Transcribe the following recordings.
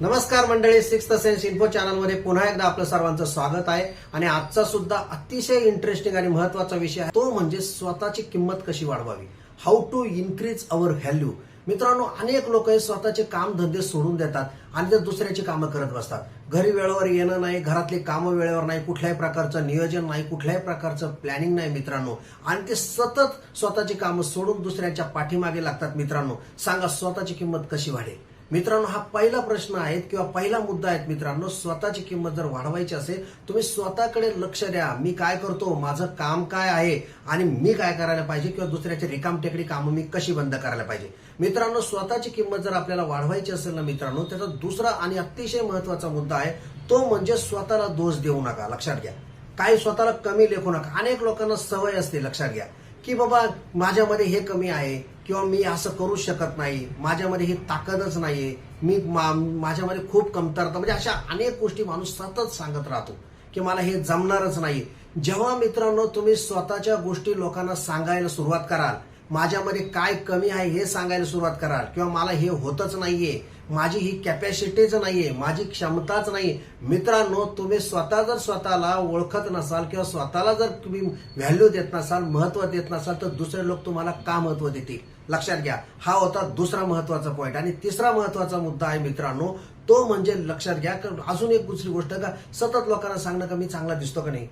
नमस्कार मंडळी six sense info चॅनलमध्ये पुन्हा एकदा आपलं सर्वांचं स्वागत आहे. आणि आजचा सुद्धा अतिशय इंटरेस्टिंग आणि महत्त्वाचा विषय आहे. तो म्हणजे स्वतःची किंमत कशी वाढवावी? How to increase our value मित्रांनो अनेक लोक हे स्वतःचे काम धंदे सोडून देतात आणि ते दुसऱ्याची कामं करत बसतात. घरी वेळेवर येणं नाही घरातली कामं वेळेवर नाही कुठल्याही प्रकारचं नियोजन नाही कुठल्याही प्रकारचं प्लॅनिंग नाही मित्रांनो. आणि ते सतत स्वतःची कामं सोडून दुसऱ्याच्या पाठीमागे लागतात मित्रांनो. सांगा स्वतःची किंमत कशी वाढेल? मित्रांनो हा पहिला प्रश्न आहे किंवा पहिला मुद्दा आहे मित्रांनो स्वतःची किंमत जर वाढवायची असेल तुम्ही स्वतःकडे लक्ष द्या. मी काय करतो? माझं काम काय आहे? आणि मी काय करायला पाहिजे? किंवा दुसऱ्याची रिकाम टेकडी कामं मी कशी बंद करायला पाहिजे? मित्रांनो स्वतःची किंमत जर आपल्याला वाढवायची असेल ना मित्रांनो त्याचा दुसरा आणि अतिशय महत्त्वाचा मुद्दा आहे तो म्हणजे स्वतःला दोष देऊ नका. लक्षात घ्या. काही स्वतःला कमी लेखू नका. अनेक लोकांना सवय असते लक्षात घ्या. की बाबा माझ्यामध्ये हे कमी आहे किंवा मी असं करू शकत नाही माझ्यामध्ये ही ताकदच नाहीये. मी मा- माझ्यामध्ये खूप कमतरता म्हणजे अशा अनेक गोष्टी माणूस सतत सांगत राहतो की मला हे जमणारच नाही जेव्हा मित्रांनो तुम्ही स्वतःच्या गोष्टी लोकांना सांगायला सुरुवात कराल माझ्यामध्ये काय कमी आहे हे सांगायला सुरुवात कराल. किंवा मला हे होतच नाहीये. माझी ही कॅपॅसिटीच नाहीये. माझी क्षमताच नाही मित्रांनो तुम्ही स्वतः जर स्वतःला ओळखत नसाल किंवा स्वतःला जर तुम्ही व्हॅल्यू देत नसाल महत्त्व देत नसाल तर दुसरे लोक तुम्हाला का महत्त्व देतील? लक्षात घ्या. हा होता दुसरा महत्त्वाचा पॉईंट आणि तिसरा महत्त्वाचा मुद्दा आहे मित्रांनो तो म्हणजे लक्षात घ्या. अजून एक दुसरी गोष्ट का? सतत लोकांना सांगणं का मी चांगला दिसतो का नाही?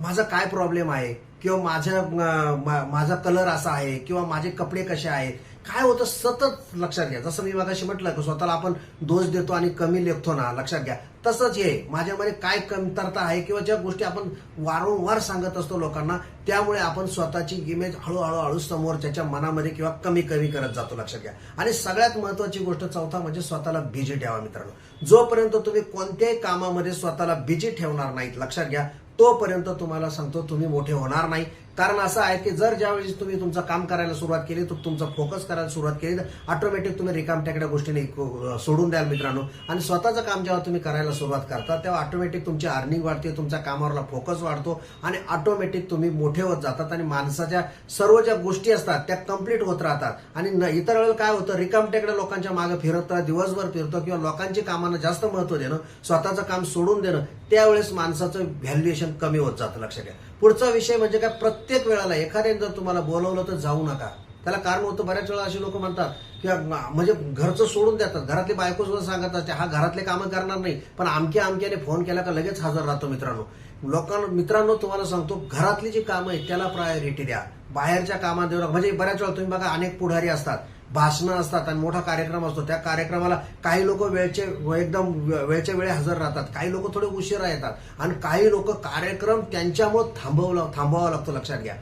माझा काय प्रॉब्लेम आहे? किंवा माझ्या माझा कलर असा आहे किंवा माझे कपडे कसे आहेत? काय होतं सतत लक्षात घ्या. जसं मी मागाशी म्हटलं की स्वतःला आपण दोष देतो आणि कमी लेखतो ना लक्षात घ्या. तसंच हे माझ्यामध्ये काय कमतरता आहे किंवा ज्या गोष्टी आपण वारंवार सांगत असतो लोकांना त्यामुळे आपण स्वतःची इमेज हळूहळू हळू समोरच्या मनामध्ये किंवा कमी कमी करत जातो लक्षात घ्या. आणि सगळ्यात महत्वाची गोष्ट चौथा म्हणजे स्वतःला बिझी ठेवा मित्रांनो. जोपर्यंत तुम्ही कोणत्याही कामामध्ये स्वतःला बिजी ठेवणार नाहीत लक्षात घ्या तोपर्यंत तुम्हाला सांगतो तुम्ही मोठे होणार नाही. कारण असं आहे की जर ज्यावेळी तुम्ही तुमचं काम करायला सुरुवात केली तर तुमचा फोकस करायला सुरुवात केली तर ऑटोमॅटिक तुम्ही रिकाम गोष्टीने सोडून द्याल मित्रांनो. आणि स्वतःचं काम जेव्हा तुम्ही करायला सुरुवात करता तेव्हा ऑटोमॅटिक तुमची अर्निंग वाढते तुमच्या कामावरला फोकस वाढतो आणि ऑटोमॅटिक तुम्ही मोठे होत जातात आणि माणसाच्या सर्व ज्या गोष्टी असतात त्या कंप्लीट होत राहतात. आणि न- इतर वेळेला काय होतं रिकाम लोकांच्या मागे फिरत दिवसभर फिरतो किंवा लोकांची कामांना जास्त महत्त्व देणं स्वतःचं काम सोडून देणं त्यावेळेस माणसाचं व्हॅल्युएशन कमी होत जातं लक्षात घ्या. पुढचा विषय म्हणजे काय प्रत्येक प्रत्येक वेळेला एखाद्याने जर तुम्हाला बोलवलं तर जाऊ नका. त्याला कारण होतं बऱ्याच वेळा असे लोक म्हणतात की म्हणजे घरचं सोडून देतात. घरातले बायको सुद्धा सांगत असते हा घरातले कामं करणार नाही. पण आमक्या आमक्याने फोन केला का लगेच हजर राहतो मित्रांनो. लोकांना मित्रांनो तुम्हाला सांगतो घरातली जी कामं आहेत त्याला प्रायोरिटी द्या. बाहेरच्या कामात देऊ म्हणजे बऱ्याच वेळा तुम्ही बघा अनेक पुढारी असतात. भाषणं असतात आणि मोठा कार्यक्रम असतो. त्या कार्यक्रमाला काही लोक वेळचे एकदम वेळच्या वेळी हजर राहतात. काही लोक थोडे उशिरा येतात. आणि काही लोक कार्यक्रम त्यांच्यामुळे थांबवला थांबवावा लागतो लक्षात घ्या.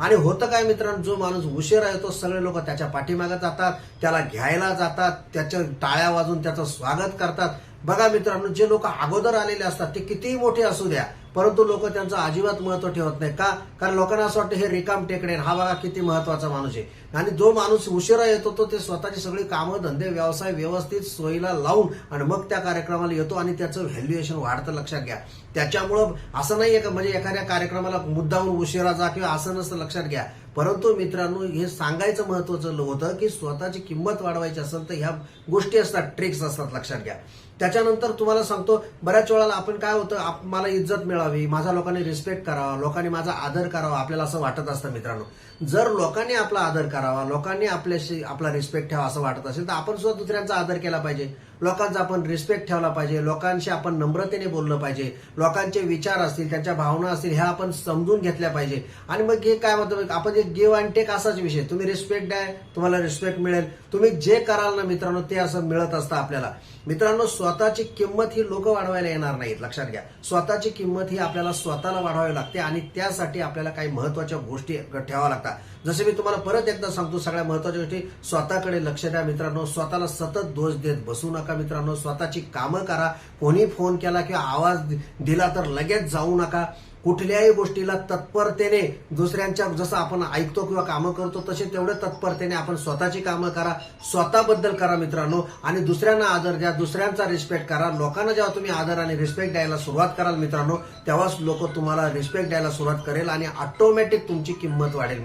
आणि होतं काय मित्रांनो जो माणूस उशिरा येतो सगळे लोक त्याच्या पाठीमागे जातात त्याला घ्यायला जातात त्याच्या टाळ्या वाजून त्याचं स्वागत करतात. बघा मित्रांनो जे लोक अगोदर आलेले असतात ते कितीही मोठे असू द्या परंतु लोक त्यांचं अजिबात महत्त्व ठेवत नाही का? कारण लोकांना असं वाटतं हे रिकाम टेकडे हा बघा किती महत्त्वाचा माणूस आहे. आणि जो माणूस उशिरा येतो तो ते स्वतःची सगळी कामं धंदे व्यवसाय व्यवस्थित सोयीला लावून आणि मग त्या कार्यक्रमाला येतो आणि त्याचं व्हॅल्युएशन वाढतं. लक्षात घ्या. त्याच्यामुळं असं नाही का म्हणजे एखाद्या कार्यक्रमाला मुद्दाहून उशिरा जा किंवा असं नसतं. लक्षात घ्या. परंतु मित्रांनो हे सांगायचं महत्वाचं होतं की स्वतःची किंमत वाढवायची असेल तर ह्या गोष्टी असतात ट्रिक्स असतात लक्षात घ्या. त्याच्यानंतर तुम्हाला सांगतो बऱ्याच वेळाला आपण काय होतं आप- मला इज्जत मिळावी माझा लोकांनी रिस्पेक्ट करावा लोकांनी माझा आदर करावा आपल्याला असं वाटत असतं मित्रांनो. जर लोकांनी आपला आदर करावा लोकांनी आपल्याशी आपला रिस्पेक्ट ठेवा असं वाटत असेल तर आपण सुद्धा दुसऱ्यांचा आदर केला पाहिजे. लोकांचा आपण रिस्पेक्ट ठेवला पाहिजे लोकांशी आपण नम्रतेने बोललं पाहिजे लोकांचे विचार असतील त्यांच्या भावना असतील ह्या आपण समजून घेतल्या पाहिजे. आणि मग हे काय म्हणतो आपण जे गिव्ह अँड टेक असाच विषय. तुम्ही रिस्पेक्ट द्या तुम्हाला रिस्पेक्ट मिळेल. तुम्ही जे कराल ना मित्रांनो ते असं मिळत असतं आपल्याला. मित्रांनो स्वतःची किंमत ही लोक वाढवायला येणार नाहीत लक्षात घ्या. स्वतःची किंमत ही आपल्याला स्वतःला वाढवावी लागते आणि त्यासाठी आपल्याला काही महत्त्वाच्या गोष्टी ठेवाव्या लागतात. जसे मी तुम्हाला परत एकदा सांगतो सगळ्या महत्त्वाच्या गोष्टी स्वतःकडे लक्ष द्या मित्रांनो. स्वतःला सतत दोष देत बसू नका मित्रांनो. स्वतःची कामं करा. कोणी फोन केला किंवा आवाज दिला तर लगेच जाऊ नका. कुठल्याही गोष्टीला तत्परतेने दुसऱ्यांच्या जसं आपण ऐकतो किंवा कामं करतो तसे तेवढे तत्परतेने आपण स्वतःची कामं करा स्वतःबद्दल करा मित्रांनो आणि दुसऱ्यांना आदर द्या दुसऱ्यांचा रिस्पेक्ट करा. लोकांना जेव्हा तुम्ही आदर आणि रिस्पेक्ट द्यायला सुरुवात कराल मित्रांनो तेव्हाच लोक तुम्हाला रिस्पेक्ट द्यायला सुरुवात करेल आणि ऑटोमॅटिक तुमची किंमत वाढेल